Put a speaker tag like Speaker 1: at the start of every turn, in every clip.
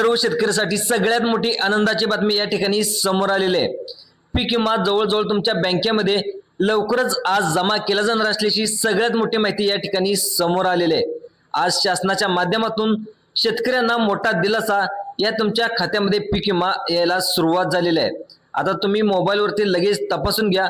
Speaker 1: सर्व शेतकऱ्यासाठी सगळ्यात मोठी आनंदाची बातमी या ठिकाणी समोर आलेली आहे. पीक विमा जवळजवळ तुमच्या बँकेमध्ये लवकरच आज जमा केला जाणार असल्याची सगळ्यात मोठी माहिती या ठिकाणी समोर आलेली आहे. आज शासनाच्या माध्यमातून शेतकऱ्यांना मोठा दिलासा या तुमच्या खात्यामध्ये पीक विमा यायला सुरुवात झालेली आहे. आता तुम्ही मोबाईलवरती लगेच तपासून घ्या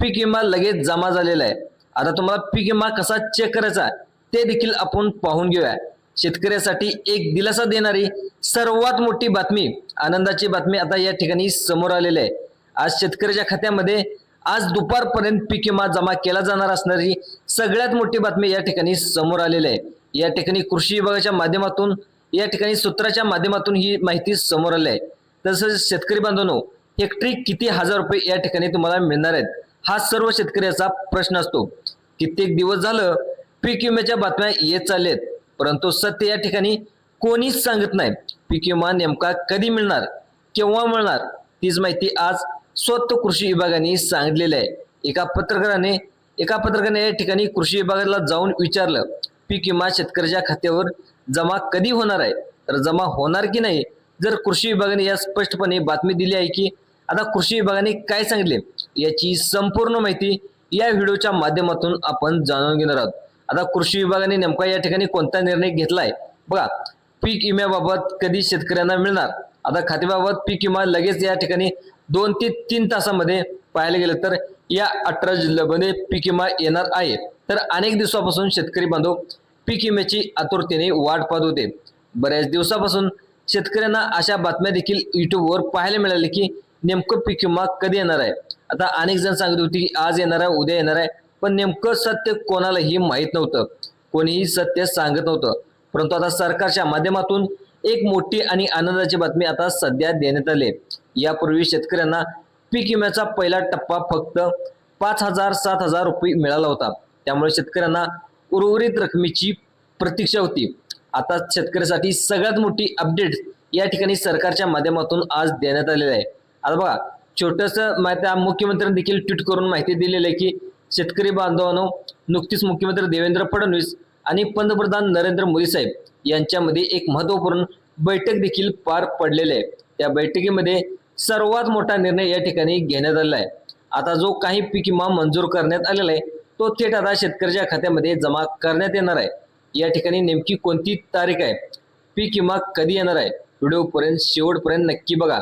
Speaker 1: पीक विमा लगेच जमा झालेला आहे. आता तुम्हाला पीक विमा कसा चेक करायचा ते देखील आपण पाहून घेऊया. शेतकऱ्यासाठी एक दिलासा देणारी सर्वात मोठी बातमी आनंदाची बातमी आता या ठिकाणी समोर आलेली आहे. आज शेतकऱ्याच्या खात्यामध्ये आज दुपारपर्यंत पीक विमा जमा केला जाणार असणारी सगळ्यात मोठी बातमी या ठिकाणी समोर आलेली आहे. या ठिकाणी कृषी विभागाच्या माध्यमातून या ठिकाणी सूत्राच्या माध्यमातून ही माहिती समोर आली आहे. तसंच शेतकरी बांधवांनो हेक्टरी किती हजार रुपये या ठिकाणी तुम्हाला मिळणार आहेत हा सर्व शेतकऱ्याचा प्रश्न असतो. कित्येक दिवस झालं पीक विम्याच्या बातम्या येत चाललेत परंतु सत्य या ठिकाणी कोणीच सांगत नाही. पीक विमा नेमका कधी मिळणार केव्हा मिळणार तीच माहिती आज स्वतः कृषी विभागाने सांगितलेली आहे. एका पत्रकाराने एका पत्रकाराने या ठिकाणी कृषी विभागाला जाऊन विचारलं पीक विमा शेतकऱ्याच्या खात्यावर जमा कधी होणार आहे? तर जमा होणार की नाही? जर कृषी विभागाने या स्पष्टपणे बातमी दिली आहे की आता कृषी विभागाने काय सांगितले? याची संपूर्ण माहिती या व्हिडिओच्या माध्यमातून आपण जाणून घेणार आहोत. आता कृषी विभागाने नेमका या ठिकाणी कोणता निर्णय घेतलाय? बघा पीक विम्याबाबत कधी शेतकऱ्यांना मिळणार? आता खात्याबाबत पीक विमा लगेच या ठिकाणी दोन ते तीन तासामध्ये पाहायला गेलं तर या अठरा जिल्ह्यामध्ये पीक विमा येणार आहे. तर अनेक दिवसापासून शेतकरी बांधव पीक विम्याची आतुरतेने वाट पाहत होते. बऱ्याच दिवसापासून शेतकऱ्यांना अशा बातम्या देखील युट्यूबवर पाहायला मिळाले की नेमकं पीक विमा कधी येणार आहे? आता अनेक जण सांगत होते की आज येणार आहे उद्या येणार आहे. पण नेमकं सत्य कोणालाही माहीत नव्हतं. कोणीही सत्य सांगत नव्हतं. परंतु आता सरकारच्या माध्यमातून एक मोठी आणि आनंदाची बातमी आता सध्या देण्यात आली यापूर्वी शेतकऱ्यांना पीक विम्याचा पहिला टप्पा फक्त पाच हजार सात हजार रुपये मिळाला होता. त्यामुळे शेतकऱ्यांना उर्वरित रकमेची प्रतीक्षा होती. आता शेतकऱ्यासाठी सगळ्यात मोठी अपडेट या ठिकाणी सरकारच्या माध्यमातून आज देण्यात आलेलं आहे. आता बघा छोटस माहिती मुख्यमंत्र्यांनी देखील ट्विट करून माहिती दिलेली आहे की शेतकरी बांधवांनो नुकतीच मुख्यमंत्री देवेंद्र फडणवीस आणि पंतप्रधान नरेंद्र मोदी साहेब यांच्यामध्ये एक महत्त्वपूर्ण बैठक देखील पार पडलेली आहे. त्या बैठकीमध्ये सर्वात मोठा निर्णय या ठिकाणी घेण्यात आलेला आहे. आता जो काही पीक विमा मंजूर करण्यात आलेला आहे तो थेट आता शेतकऱ्याच्या खात्यामध्ये जमा करण्यात येणार आहे. या ठिकाणी नेमकी कोणती तारीख आहे? पीक विमा कधी येणार आहे? व्हिडिओपर्यंत शेवटपर्यंत नक्की बघा.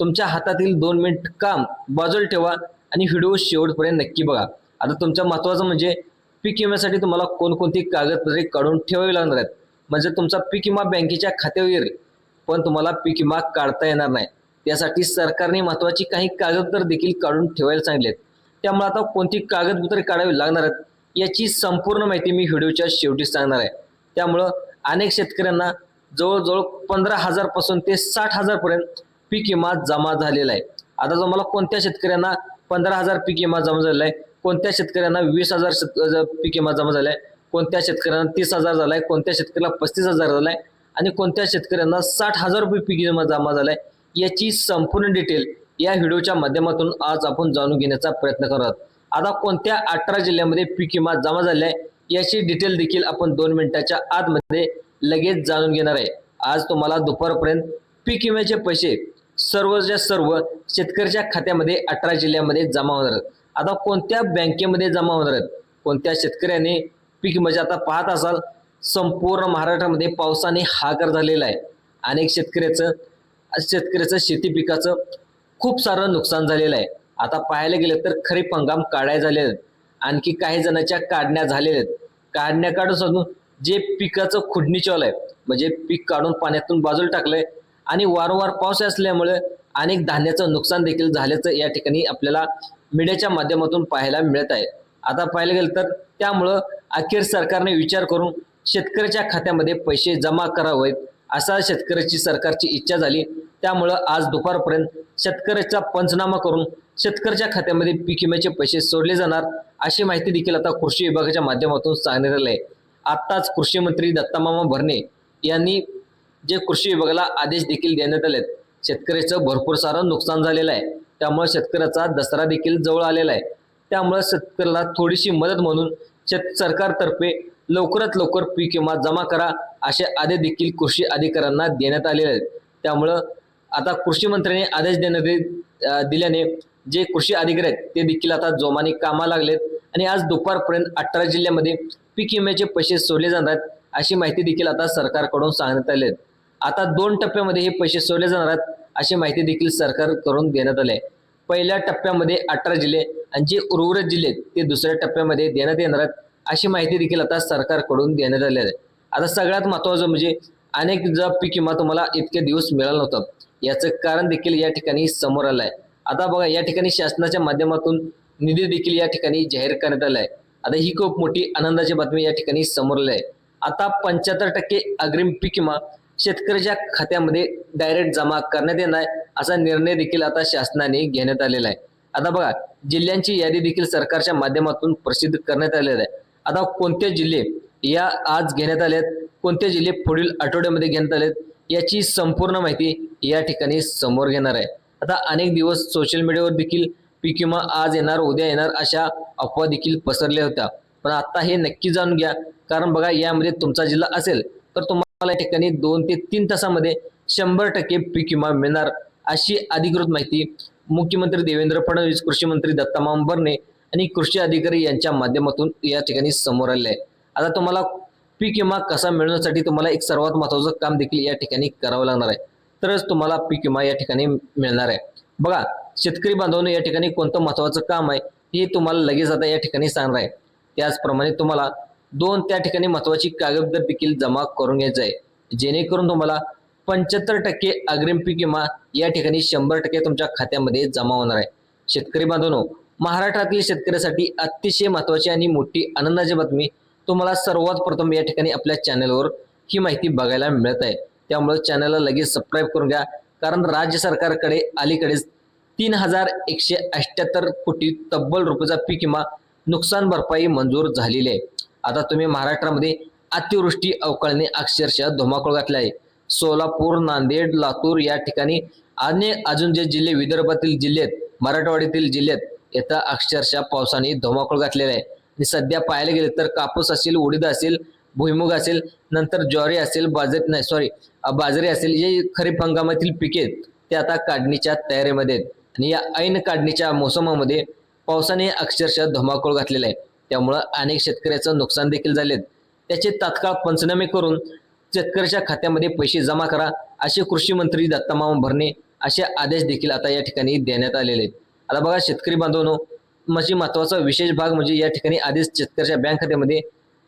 Speaker 1: तुमच्या हातातील दोन मिनिट काम बाजूला ठेवा आणि व्हिडिओ शेवटपर्यंत नक्की बघा. आता तुमचं महत्वाचं म्हणजे पीक विम्यासाठी तुम्हाला कोणकोणती कागदपत्रे काढून ठेवावी लागणार आहेत? म्हणजे तुमचा पीक विमा बँकेच्या खात्यावर येईल पण तुम्हाला पीक विमा काढता येणार नाही. त्यासाठी सरकारने महत्वाची काही कागदपत्र देखील काढून ठेवायला सांगितलेत. त्यामुळे आता कोणती कागदपत्रे काढावी लागणार आहेत याची संपूर्ण माहिती मी व्हिडिओच्या शेवटी सांगणार आहे. त्यामुळं अनेक शेतकऱ्यांना जवळजवळ पंधरा हजारपासून ते साठ हजारपर्यंत पीक विमा जमा झालेला आहे. आता तुम्हाला कोणत्या शेतकऱ्यांना पंधरा हजार पीक विमा जमा झालेला आहे कोणत्या शेतकऱ्यांना वीस हजार शेत- अ, पीक विमा जमा झालाय कोणत्या शेतकऱ्यांना तीस हजार झालाय कोणत्या शेतकऱ्याला पस्तीस हजार झालाय आणि कोणत्या शेतकऱ्यांना साठ हजार रुपये पीक विमा जमा झालाय याची संपूर्ण डिटेल या व्हिडिओच्या माध्यमातून आज आपण जाणून घेण्याचा प्रयत्न करत आहोत. आता कोणत्या अठरा जिल्ह्यामध्ये पीक विमा जमा झालाय आहे याची डिटेल देखील आपण दोन मिनिटाच्या आतमध्ये लगेच जाणून घेणार आहे. आज तुम्हाला दुपारपर्यंत पीक विम्याचे पैसे सर्वच्या सर्व शेतकऱ्याच्या खात्यामध्ये अठरा जिल्ह्यामध्ये जमा होणार आहेत. आता कोणत्या बँकेमध्ये जमा होणार आहेत? कोणत्या शेतकऱ्याने पीक म्हणजे आता पाहत असाल संपूर्ण महाराष्ट्रामध्ये पावसाने हाकर झालेला आहे. अनेक शेतकऱ्याचं शेतकऱ्याचं शेती पिकाचं खूप सारं नुकसान झालेलं आहे. आता पाहायला गेलं तर खरीप हंगाम काढाय झाले आहेत. आणखी काही जणांच्या काढण्या झालेल्या आहेत. काढण्या काढून सांगून जे पिकाचं खुडणीचॉल आहे म्हणजे पीक काढून पाण्यातून बाजूला टाकलंय आणि वारंवार पाऊस असल्यामुळे अनेक धान्याचं नुकसान देखील झाल्याचं या ठिकाणी आपल्याला मीडियाच्या माध्यमातून पाहायला मिळत आहे. आता पाहायला गेलं तर त्यामुळं अखेर सरकारने विचार करून शेतकऱ्याच्या खात्यामध्ये पैसे जमा करावेत असा शेतकऱ्याची सरकारची इच्छा झाली. त्यामुळं आज दुपारपर्यंत शेतकऱ्याचा पंचनामा करून शेतकऱ्याच्या खात्यामध्ये पीक विम्याचे पैसे सोडले जाणार अशी माहिती देखील आता कृषी विभागाच्या माध्यमातून सांगण्यात आली आहे. आत्ताच कृषी मंत्री दत्तामामा भरणे यांनी जे कृषी विभागाला आदेश देखील देण्यात आहेत शेतकऱ्याचं भरपूर सारं नुकसान झालेलं आहे. त्यामुळे शेतकऱ्याचा दसरा देखील जवळ आलेला आहे. त्यामुळे शेतकऱ्याला थोडीशी मदत म्हणून शेत सरकारतर्फे लवकरात लवकर पीक विमा जमा करा असे आदेश देखील कृषी अधिकाऱ्यांना देण्यात आलेले आहेत. त्यामुळं आता कृषी मंत्र्यांनी आदेश देण्यात दिल्याने जे कृषी अधिकारी आहेत ते देखील आता जोमाने कामा लागलेत आणि आज दुपारपर्यंत अठरा जिल्ह्यामध्ये पीक विम्याचे पैसे सोडले जाणार आहेत अशी माहिती देखील आता सरकारकडून सांगण्यात आली आहे. आता दोन टप्प्यामध्ये हे पैसे सोडले जाणार आहेत. अशी माहिती देखील सरकारकडून देण्यात आली आहे. पहिल्या टप्प्यामध्ये अठरा जिल्हे आणि जे उर्वरित जिल्हे आहेत, ते दुसऱ्या टप्प्यामध्ये देण्यात येणार आहेत अशी माहिती देखील आता सरकारकडून देण्यात आली आहे. आता सगळ्यात महत्वाचं म्हणजे अनेक ज पीक विमा तुम्हाला इतके दिवस मिळालं नव्हतं याचं कारण देखील या ठिकाणी समोर आलं आहे. आता बघा या ठिकाणी शासनाच्या माध्यमातून निधी देखील या ठिकाणी जाहीर करण्यात आला आहे. आता ही खूप मोठी आनंदाची बातमी या ठिकाणी समोर आली आहे. आता पंच्याहत्तर टक्के अग्रिम पीक विमा शेतकऱ्याच्या खात्यामध्ये डायरेक्ट जमा करण्यात येणार आहे असा निर्णय देखील आता शासनाने घेण्यात आलेला आहे. आता बघा जिल्ह्यांची यादी देखील सरकारच्या माध्यमातून प्रसिद्ध करण्यात आलेली आहे. आता कोणते जिल्हे या आज घेण्यात आले आहेत कोणते जिल्हे पुढील आठवड्यामध्ये घेण्यात आले आहेत याची संपूर्ण माहिती या ठिकाणी समोर घेणार आहे. आता अनेक दिवस सोशल मीडियावर देखील पी किंवा आज येणार उद्या येणार अशा अफवा देखील पसरल्या होत्या. पण आता हे नक्की जाणून घ्या. कारण बघा यामध्ये तुमचा जिल्हा असेल तर तुम्हाला या ठिकाणी दोन ते तीन तासामध्ये शंभर टक्के पीक विमा मिळणार अशी अधिकृत माहिती मुख्यमंत्री देवेंद्र फडणवीस कृषी मंत्री दत्ता भरणे आणि कृषी अधिकारी यांच्या माध्यमातून या ठिकाणी समोर आले आहे. आता तुम्हाला पीक विमा कसा मिळवण्यासाठी तुम्हाला एक सर्वात महत्वाचं काम देखील या ठिकाणी करावं लागणार आहे. तरच तुम्हाला पीक विमा या ठिकाणी मिळणार आहे. बघा शेतकरी बांधवांनी या ठिकाणी कोणतं महत्वाचं काम आहे हे तुम्हाला लगेच आता या ठिकाणी सांगणार आहे. त्याचप्रमाणे तुम्हाला दोन त्या ठिकाणी महत्वाची कागदपत्र देखील जमा करून घ्यायचं आहे. जेणेकरून तुम्हाला पंच्याहत्तर टक्के अग्रिम पीक विमा या ठिकाणी शंभर टक्के तुमच्या खात्यामध्ये जमा होणार आहे. शेतकरी बांधवांनो महाराष्ट्रातील शेतकऱ्यासाठी अतिशय महत्वाची आणि मोठी आनंदाची बातमी तुम्हाला सर्वात प्रथम या ठिकाणी आपल्या चॅनलवर ही माहिती बघायला मिळत आहे. त्यामुळे चॅनलला लगेच सबस्क्राईब करून घ्या कारण राज्य सरकारकडे अलीकडेच तीन हजार एकशे अठ्ठ्याहत्तर कोटी तब्बल रुपयाचा पीक विमा नुकसान भरपाई मंजूर झालेली आहे. आता तुम्ही महाराष्ट्रामध्ये अतिवृष्टी अवकाळीने अक्षरशः धुमाकूळ घातला आहे सोलापूर नांदेड लातूर या ठिकाणी अनेक अजून जे जिल्हे विदर्भातील जिल्हे आहेत मराठवाड्यातील जिल्ह्यात आहेत अक्षरशः पावसाने धुमाकूळ घातलेला आहे. आणि सध्या पाहायला गेले तर कापूस असेल उडीद असेल भुईमुग असेल नंतर ज्वारी असेल बाजरी नाही सॉरी बाजरी असेल जे खरीप हंगामातील पिके आहेत ते आता काढणीच्या तयारीमध्ये आहेत. आणि या ऐन काढणीच्या मोसमामध्ये पावसाने अक्षरशः धुमाकूळ घातलेला आहे. त्यामुळं अनेक शेतकऱ्याचं नुकसान देखील झाले त्याचे तात्काळ पंचनामे करून शेतकऱ्याच्या खात्यामध्ये पैसे जमा करा असे कृषी मंत्री दत्तामामा भरणे असे आदेश देखील आता या ठिकाणी देण्यात आलेले आहेत. आता बघा शेतकरी बांधवनो म्हणजे महत्त्वाचा विशेष भाग म्हणजे या ठिकाणी आधीच शेतकऱ्याच्या बँक खात्यामध्ये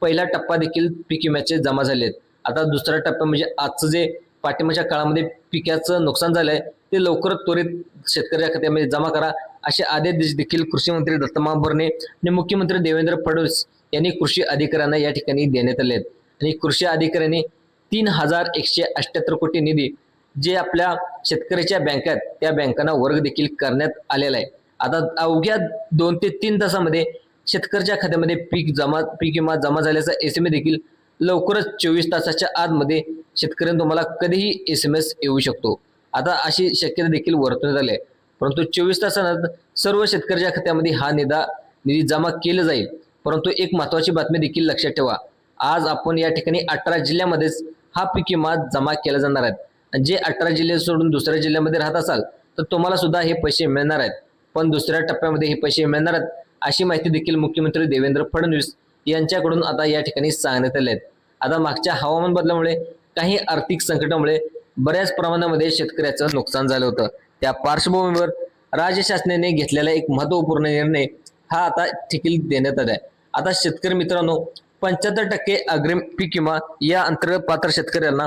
Speaker 1: पहिला टप्पा देखील पीक विम्याचे जमा झाले आहेत. आता दुसरा टप्पा म्हणजे आजचं जे पाठिंबाच्या काळामध्ये पिकाचं नुकसान झालंय ते लवकरात त्वरित शेतकऱ्याच्या खात्यामध्ये जमा करा. असे आदेश देखील कृषी मंत्री दत्तमा भरणे आणि मुख्यमंत्री देवेंद्र फडणवीस यांनी कृषी अधिकाऱ्यांना या ठिकाणी देण्यात आले आहेत. आणि कृषी अधिकाऱ्यांनी तीन हजार एकशे अठ्याहत्तर कोटी निधी जे आपल्या शेतकऱ्याच्या बँका आहेत त्या बँकांना वर्ग देखील करण्यात आलेला आहे. आता अवघ्या दोन ते तीन तासामध्ये शेतकऱ्याच्या खात्यामध्ये पीक जमा पीक विमा जमा झाल्याचा एस एम ए देखील लवकरच चोवीस तासाच्या आतमध्ये शेतकऱ्यांना तुम्हाला कधीही एस एम एस येऊ शकतो. आता अशी शक्यता देखील वर्तवण्यात आली आहे. परंतु चोवीस तासानंतर सर्व शेतकऱ्याच्या खात्यामध्ये हा निदा निधी जमा केला जाईल. परंतु एक महत्वाची बातमी देखील लक्षात ठेवा. आज आपण या ठिकाणी अठरा जिल्ह्यामध्येच हा पीक विमा जमा केला जाणार आहे. आणि जे अठरा जिल्हे सोडून दुसऱ्या जिल्ह्यामध्ये राहत असाल तर तुम्हाला सुद्धा हे पैसे मिळणार आहेत. पण दुसऱ्या टप्प्यामध्ये हे पैसे मिळणार आहेत अशी माहिती देखील मुख्यमंत्री देवेंद्र फडणवीस यांच्याकडून आता या ठिकाणी सांगण्यात आले आहेत. आता मागच्या हवामान बदलामुळे काही आर्थिक संकटामुळे बऱ्याच प्रमाणामध्ये शेतकऱ्याचं नुकसान झालं होतं. त्या पार्श्वभूमीवर राज्य शासनाने घेतलेला एक महत्त्वपूर्ण निर्णय हा आता ठिकील देण्यात आला आहे आता शेतकरी मित्रांनो पंच्याहत्तर टक्के अग्रिम पीक विमा या अंतर्गत पात्र शेतकऱ्यांना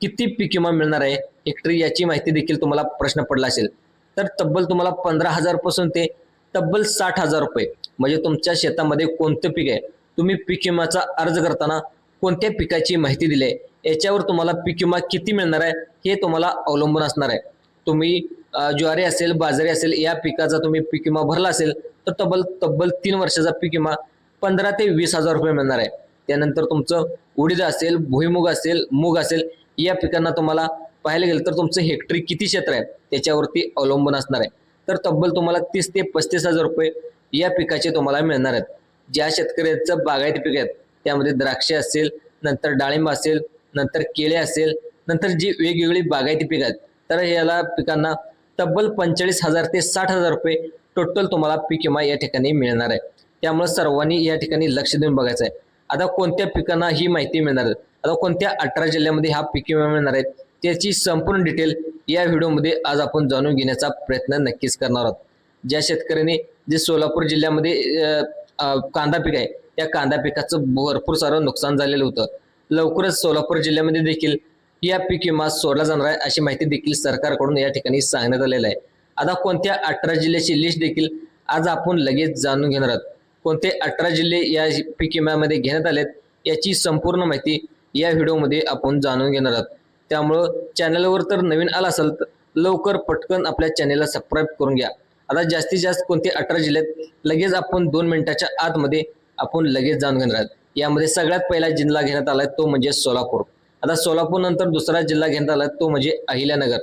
Speaker 1: किती पीक विमा मिळणार आहे हेक्टरी याची माहिती देखील तुम्हाला प्रश्न पडला असेल. तर तब्बल तुम्हाला पंधरा हजारपासून ते तब्बल साठ हजार रुपये म्हणजे तुमच्या शेतामध्ये कोणतं पीक आहे तुम्ही पीक विम्याचा अर्ज करताना कोणत्या पिकाची माहिती दिली आहे याच्यावर तुम्हाला पीक विमा किती मिळणार आहे हे तुम्हाला अवलंबून असणार आहे. तुम्ही ज्वारी असेल बाजरी असेल या पिकाचा तुम्ही पीक विमा भरला असेल तर तब्बल तब्बल तीन वर्षाचा पीक विमा पंधरा ते वीस हजार रुपये मिळणार आहे. त्यानंतर तुमचं उडीद असेल भुईमुग असेल मूग असेल या पिकांना तुम्हाला पाहायला गेलं तर तुमचं हेक्टरी किती क्षेत्र आहे त्याच्यावरती अवलंबून असणार आहे. तर तब्बल तुम्हाला तीस ते पस्तीस हजार रुपये या पिकाचे तुम्हाला मिळणार आहेत. ज्या शेतकऱ्याचं बागायती पीक आहेत त्यामध्ये द्राक्षे असेल नंतर डाळिंब असेल नंतर केळे असेल नंतर जी वेगवेगळी बागायती पिकं आहेत तर याला पिकांना तब्बल पंचेचाळीस हजार ते साठ हजार रुपये टोटल तुम्हाला पीक विमा या ठिकाणी मिळणार आहे. त्यामुळे सर्वांनी या ठिकाणी लक्ष देऊन बघायचं आहे आता कोणत्या पिकांना ही माहिती मिळणार आहे? आता कोणत्या अठरा जिल्ह्यामध्ये हा पीक विमा मिळणार आहे? त्याची संपूर्ण डिटेल या व्हिडिओमध्ये आज आपण जाणून घेण्याचा प्रयत्न नक्कीच करणार आहोत. ज्या शेतकऱ्यांनी जे सोलापूर जिल्ह्यामध्ये कांदा पीक आहे त्या कांदा पिकाचं भरपूर सारं नुकसान झालेलं होतं. लवकरच सोलापूर जिल्ह्यामध्ये देखील या पीक विमा सोडला जाणार आहे अशी माहिती देखील सरकारकडून या ठिकाणी सांगण्यात आलेलं आहे. आता कोणत्या अठरा जिल्ह्याची लिस्ट देखील आज आपण लगेच जाणून घेणार आहोत. कोणते अठरा जिल्हे या पीक विम्यामध्ये घेण्यात आलेत याची संपूर्ण माहिती या व्हिडिओमध्ये आपण जाणून घेणार आहोत. त्यामुळं चॅनलवर तर नवीन आला असेल तर लवकर पटकन आपल्या चॅनेलला सबस्क्राईब करून घ्या. आता जास्तीत जास्त कोणते अठरा जिल्ह्यात लगेच आपण दोन मिनिटाच्या आतमध्ये आपण लगेच जाणून घेणार आहोत. यामध्ये सगळ्यात पहिला जिल्हा घेण्यात आलाय तो म्हणजे सोलापूर. आता सोलापूर नंतर दुसरा जिल्हा घेण्यात आला तो म्हणजे अहिल्यानगर.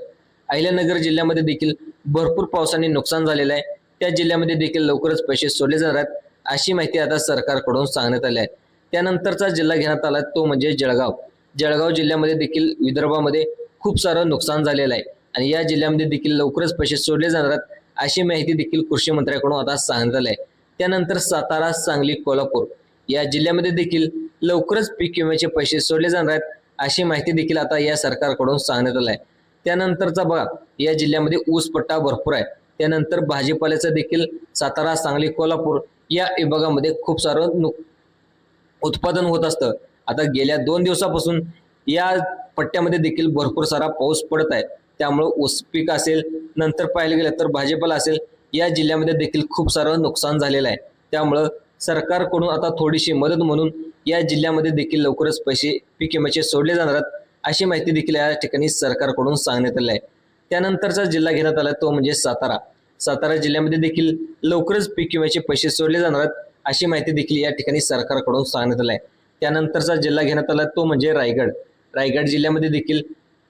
Speaker 1: अहिल्यानगर जिल्ह्यामध्ये देखील भरपूर पावसाने नुकसान झालेलं आहे. त्या जिल्ह्यामध्ये देखील लवकरच पैसे सोडले जाणार आहेत अशी माहिती आता सरकारकडून सांगण्यात आली आहे. त्यानंतरचा जिल्हा घेण्यात आला तो म्हणजे जळगाव. जळगाव जिल्ह्यामध्ये देखील विदर्भामध्ये खूप सारं नुकसान झालेलं आहे आणि या जिल्ह्यामध्ये देखील लवकरच पैसे सोडले जाणार आहेत अशी माहिती देखील कृषी मंत्र्याकडून आता सांगण्यात आली आहे. त्यानंतर सातारा सांगली कोल्हापूर या जिल्ह्यामध्ये देखील लवकरच पीक विम्याचे पैसे सोडले जाणार आहेत अशी माहिती देखील आता या सरकारकडून सांगण्यात आलं आहे. त्यानंतरचा बघा या जिल्ह्यामध्ये ऊस पट्टा भरपूर आहे. त्यानंतर भाजीपाल्याचं देखील सातारा सांगली कोल्हापूर या विभागामध्ये खूप सारं नु उत्पादन होत असतं. आता गेल्या दोन दिवसापासून या पट्ट्यामध्ये देखील भरपूर सारा पाऊस पडत आहे. त्यामुळं ऊस पीक असेल नंतर पाहायला गेलं तर भाजीपाला असेल या जिल्ह्यामध्ये देखील खूप सारं नुकसान झालेलं आहे. त्यामुळं सरकारकडून आता थोडीशी मदत म्हणून या जिल्ह्यामध्ये देखील लवकरच पैसे पीक विम्याचे सोडले जाणार आहेत अशी माहिती देखील या ठिकाणी सरकारकडून सांगण्यात आली आहे. त्यानंतरचा जिल्हा घेण्यात आला तो म्हणजे सातारा. सातारा जिल्ह्यामध्ये देखील लवकरच पीक विम्याचे पैसे सोडले जाणार आहेत अशी माहिती देखील या ठिकाणी सरकारकडून सांगण्यात आली आहे. त्यानंतरचा जिल्हा घेण्यात आला तो म्हणजे रायगड. रायगड जिल्ह्यामध्ये देखील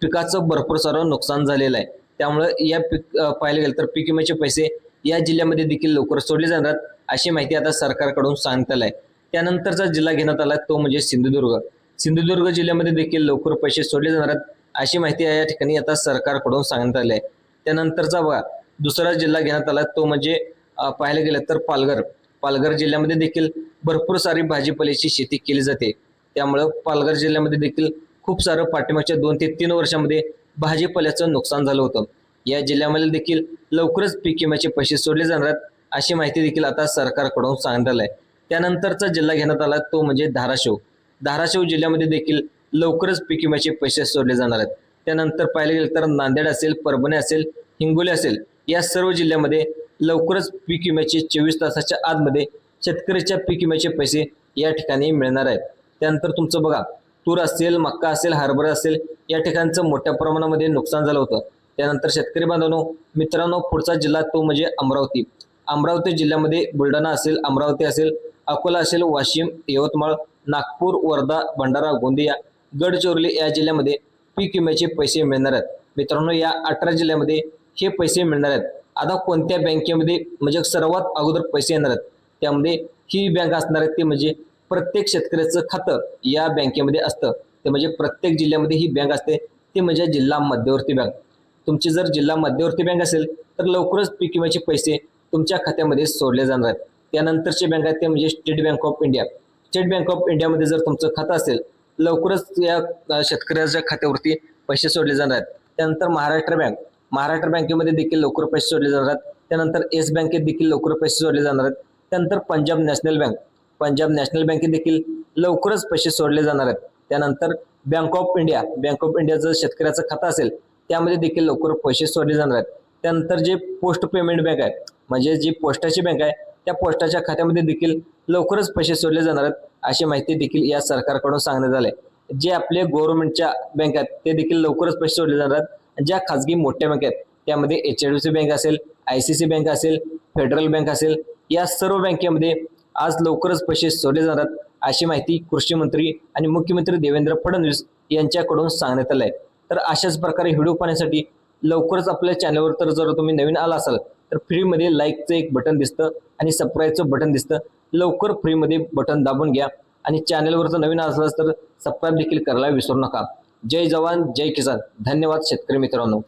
Speaker 1: पिकाचं भरपूर सारं नुकसान झालेलं आहे. त्यामुळं या पीक पाहायला गेलं तर पीक विम्याचे पैसे या जिल्ह्यामध्ये देखील लवकर सोडले जाणार आहेत अशी माहिती आता सरकारकडून सांगण्यात आली आहे. त्यानंतरचा जिल्हा घेण्यात आला तो म्हणजे सिंधुदुर्ग. सिंधुदुर्ग जिल्ह्यामध्ये देखील लवकर पैसे सोडले जाणार आहेत अशी माहिती या ठिकाणी आता सरकारकडून सांगण्यात आली आहे. त्यानंतरचा बघा दुसरा जिल्हा घेण्यात आला तो म्हणजे पाहायला गेलं तर पालघर. पालघर जिल्ह्यामध्ये देखील भरपूर सारी भाजीपाल्याची शेती केली जाते. त्यामुळं पालघर जिल्ह्यामध्ये देखील खूप सारं पाठिंबाच्या दोन ते तीन वर्षामध्ये भाजीपाल्याचं नुकसान झालं होतं. या जिल्ह्यामध्ये देखील लवकरच पीक विम्याचे पैसे सोडले जाणार आहेत अशी माहिती देखील आता सरकारकडून सांगण्यात आलं आहे. त्यानंतरचा जिल्हा घेण्यात आला तो म्हणजे धाराशिव. धाराशिव जिल्ह्यामध्ये देखील लवकरच पीक विम्याचे पैसे सोडले जाणार आहेत. त्यानंतर पाहिले गेलं तर नांदेड असेल परभणी असेल हिंगोली असेल या सर्व जिल्ह्यामध्ये लवकरच पीक विम्याचे चोवीस तासाच्या आतमध्ये शेतकऱ्याच्या पीक विम्याचे पैसे या ठिकाणी मिळणार आहेत. त्यानंतर तुमचं बघा तूर असेल मक्का असेल हरभरा असेल या ठिकाणचं मोठ्या प्रमाणामध्ये नुकसान झालं होतं. त्यानंतर शेतकरी बांधवांनो मित्रांनो पुढचा जिल्हा तो म्हणजे अमरावती. अमरावती जिल्ह्यामध्ये बुलढाणा असेल अमरावती असेल अकोला असेल वाशिम यवतमाळ नागपूर वर्धा भंडारा गोंदिया गडचिरोली या जिल्ह्यामध्ये पीक विम्याचे पैसे मिळणार आहेत. मित्रांनो या अठरा जिल्ह्यामध्ये हे पैसे मिळणार आहेत. आता कोणत्या बँकेमध्ये म्हणजे सर्वात अगोदर पैसे येणार आहेत त्यामध्ये ही बँक असणार आहे ते म्हणजे प्रत्येक शेतकऱ्याचं खातं या बँकेमध्ये असतं. ते म्हणजे प्रत्येक जिल्ह्यामध्ये ही बँक असते ते म्हणजे जिल्हा मध्यवर्ती बँक. तुमची जर जिल्हा मध्यवर्ती बँक असेल तर लवकरच पीक विम्याचे पैसे तुमच्या खात्यामध्ये सोडले जाणार आहेत. त्यानंतरचे बँक आहेत ते म्हणजे state bank of India state bank of इंडियामध्ये जर तुमचं खातं असेल लवकरच या शेतकऱ्याच्या खात्यावरती पैसे सोडले जाणार आहेत. त्यानंतर महाराष्ट्र बँक महाराष्ट्र बँकेमध्ये देखील लवकर पैसे सोडले जाणार आहेत. त्यानंतर येस बँकेत देखील लवकर पैसे सोडले जाणार आहेत. त्यानंतर Punjab national bank Punjab national बँकेत देखील लवकरच पैसे सोडले जाणार आहेत. त्यानंतर bank of India bank of इंडियाचं शेतकऱ्याचं खातं असेल त्यामध्ये देखील लवकर पैसे सोडले जाणार आहेत. त्यानंतर जे पोस्ट पेमेंट बँक आहे म्हणजे जी पोस्टाची बँक आहे त्या पोस्टाच्या खात्यामध्ये देखील लवकरच पैसे सोडले जाणार आहेत अशी माहिती देखील या सरकारकडून सांगण्यात आले जे आपले गव्हर्नमेंटच्या बँक आहेत ते देखील लवकरच पैसे सोडले जाणार आहेत. ज्या खाजगी मोठ्या बँक आहेत त्यामध्ये एच डी सी बँक असेल आय सी सी बँक असेल फेडरल बँक असेल या सर्व बँकेमध्ये आज लवकरच पैसे सोडले जाणार आहेत अशी माहिती कृषी मंत्री आणि मुख्यमंत्री देवेंद्र फडणवीस यांच्याकडून सांगण्यात आलं आहे. तर अशाच प्रकारे व्हिडिओ पाहण्यासाठी लवकरच आपल्या चॅनलवर तर जर तुम्ही नवीन आला असाल तर फ्रीमध्ये लाईकचं एक बटन दिसतं आणि सबस्क्राईबचं बटन दिसतं. लवकर फ्रीमध्ये बटन दाबून घ्या. आणि चॅनलवरचं नवीन असलास तर सबस्क्राईब देखील करायला विसरू नका. जय जवान जय किसान. धन्यवाद शेतकरी मित्रांनो.